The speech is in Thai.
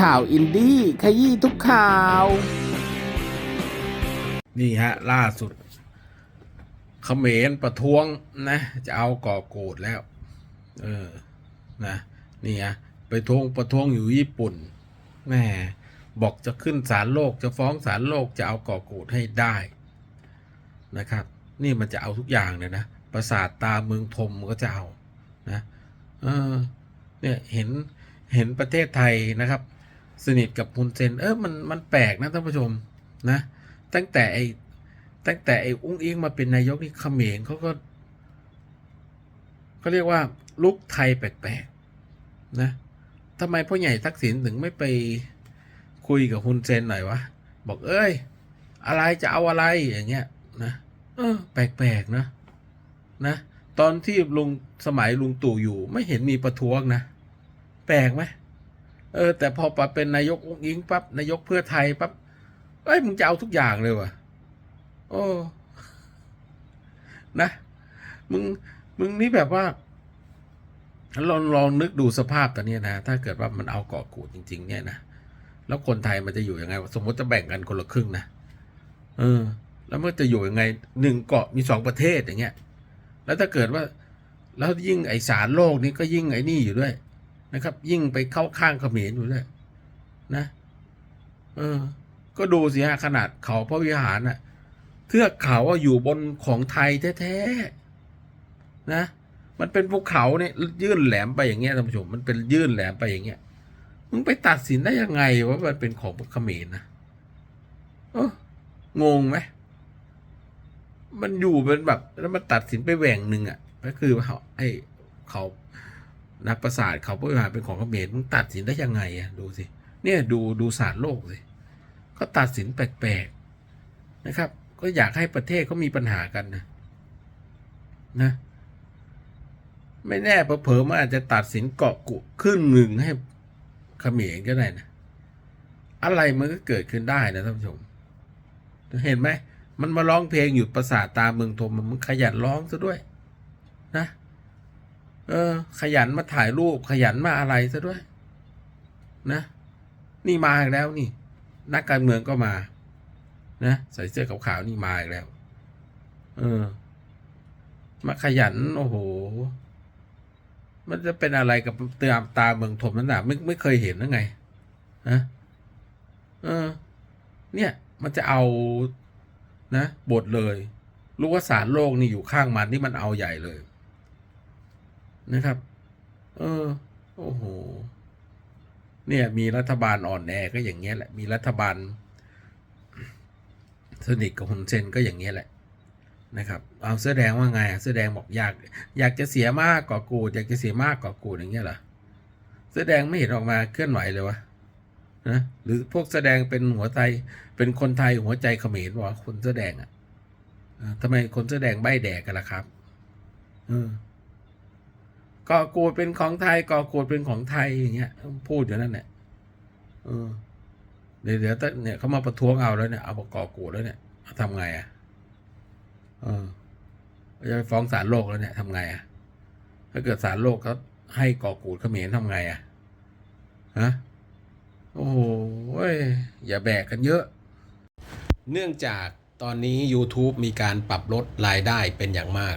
ข่าวอินดี้ขยี้ทุกข่าว นี่ฮะ ล่าสุดเขมรประท้วงนะ จะเอาก่อโกรธแล้ว เออนะนี่ฮะไปท้วงประท้วงอยู่ญี่ปุ่นแม่บอกจะขึ้นศาลโลกจะฟ้องศาลโลกจะเอาก่อโกรธให้ได้นะครับ นี่มันจะเอาทุกอย่างเลยนะประสาทตาเมืองทมก็จะเอานะเออเนี่ยเห็นเห็นประเทศไทยนะครับ สนิทกับฮุนเซนเออมันมันแปลกนะท่านผู้ชมนะ ตั้งแต่ไอ้ตั้งแต่ไอ้อุ้งอิงมาเป็นนายกนี่เขมรเขาก็เขาเรียกว่าลุกไทยแปลกๆนะทำไมพ่อใหญ่ทักษิณถึงไม่ไปคุยกับฮุนเซนหน่อยวะ บอกเอ้ย อะไรจะเอาอะไรอย่างเงี้ยนะเออ แปลกๆนะ นะ ตอนที่ลุงสมัยลุงตู่อยู่ไม่เห็นมีประท้วงนะ แปลกไหม เออ แต่พอปะเป็นนายกองอิงปั๊บนายกเพื่อไทยปั๊บเอ้ยมึงจะเอาทุกอย่างเลยวะโอ้นะ มึงมึงนี่แบบว่าลองลองนึกดูสภาพตอนนี้นะ ถ้าเกิดว่ามันเอาเกาะกูดจริง ๆ เนี่ยนะแล้วคนไทยมันจะอยู่ยังไง สมมติจะแบ่งกันคนละครึ่งนะเออ แล้วมันจะอยู่ยังไงหนึ่งเกาะมีสองประเทศอย่างเงี้ย แล้วถ้าเกิดว่า แล้วยิ่งไอสารโลกนี้ก็ยิ่งไอนี่อยู่ด้วย นะครับ ยิ่งไปเข้าข้างเขมรอยู่ด้วยนะ เออ ก็ดูสิฮะขนาดเขาพระวิหารน่ะเทือกเขาอยู่บนของไทยแท้ๆนะมันเป็นภูเขาเนี่ยยื่นแหลมไปอย่างเงี้ยท่านผู้ชมมันเป็นยื่นแหลมไปอย่างเงี้ยมึงไปตัดสินได้ยังไงว่ามันเป็นของเขมรนะเอองงไหมมันอยู่เป็นแบบแล้วมันตัดสินไปแหว่งหนึ่งอะก็คือเขาไอ้เขา นักประสาทเขาพระวิหารเป็นของเขมรมึงตัดสินได้ยังไงอะดูสิเนี่ยดูดูศาสารโลกสิก็ตัดสินแปลกๆนะครับ ก็อยากให้ประเทศเขามีปัญหากันนะนะไม่แน่เผลอๆมันอาจจะตัดสินเกาะกุครึ่งหนึ่งให้เขมรก็ได้นะอะไรมันก็เกิดขึ้นได้นะท่านผู้ชมเห็นไหมมันมาร้องเพลงอยู่ประสาทตาเมืองทมมันขยันร้องซะด้วย นะ เออ ขยันมาถ่ายรูป ขยันมาอะไรซะด้วย นะ นี่มาอีกแล้วนี่ นักการเมืองก็มา นะใส่เสื้อขาวๆนี่มาอีกแล้ว เออ มาขยันโอ้โห มันจะเป็นอะไรกับเตือมตาเมืองทมนั่นน่ะไม่ไม่เคยเห็นนั่ไงฮะเออ เนี่ย มันจะเอานะบทเลย รู้ว่าสารโลกนี่อยู่ข้างมันนี่มันเอาใหญ่เลย นะครับ เออ โอ้โห เนี่ย มีรัฐบาลอ่อนแอก็อย่างเงี้ยแหละ มีรัฐบาล สนิทกับฮุนเซนก็อย่างเงี้ยแหละ นะครับ เอาเสื้อแดงว่าไงเสื้อแดงบอกอยาก อยากจะเสียมากกว่ากูดอยากจะเสียมากกว่ากูดอย่างเงี้ยเหรอเสื้อแดงไม่เห็นออกมาเคลื่อนไหวเลยวะนะหรือพวกแสดงเป็นหัวไทยเป็นคนไทยหัวใจเขมรวะคนเสื้อแดงอะทำไมคนเสื้อแดงใบแดกกันล่ะครับเออ ก่อกูดเป็นของไทยก่อกูดเป็นของไทยอย่างเงี้ยพูดอยู่นั่นแหละเออเดี๋ยวเดี๋ยวถ้าเนี่ยเขามาประท้วงเอาแล้วเนี่ยเอาบอกก่อกูดแล้วเนี่ยทำไงอะเออจะไปฟ้องศาลโลกแล้วเนี่ยทำไงอะถ้าเกิดศาลโลกเขาให้ก่อกูดเขมรทำไงอะฮะโอ้โหอย่าแบกกันเยอะ เนื่องจากตอนนี้ YouTube มีการปรับลดรายได้เป็นอย่างมาก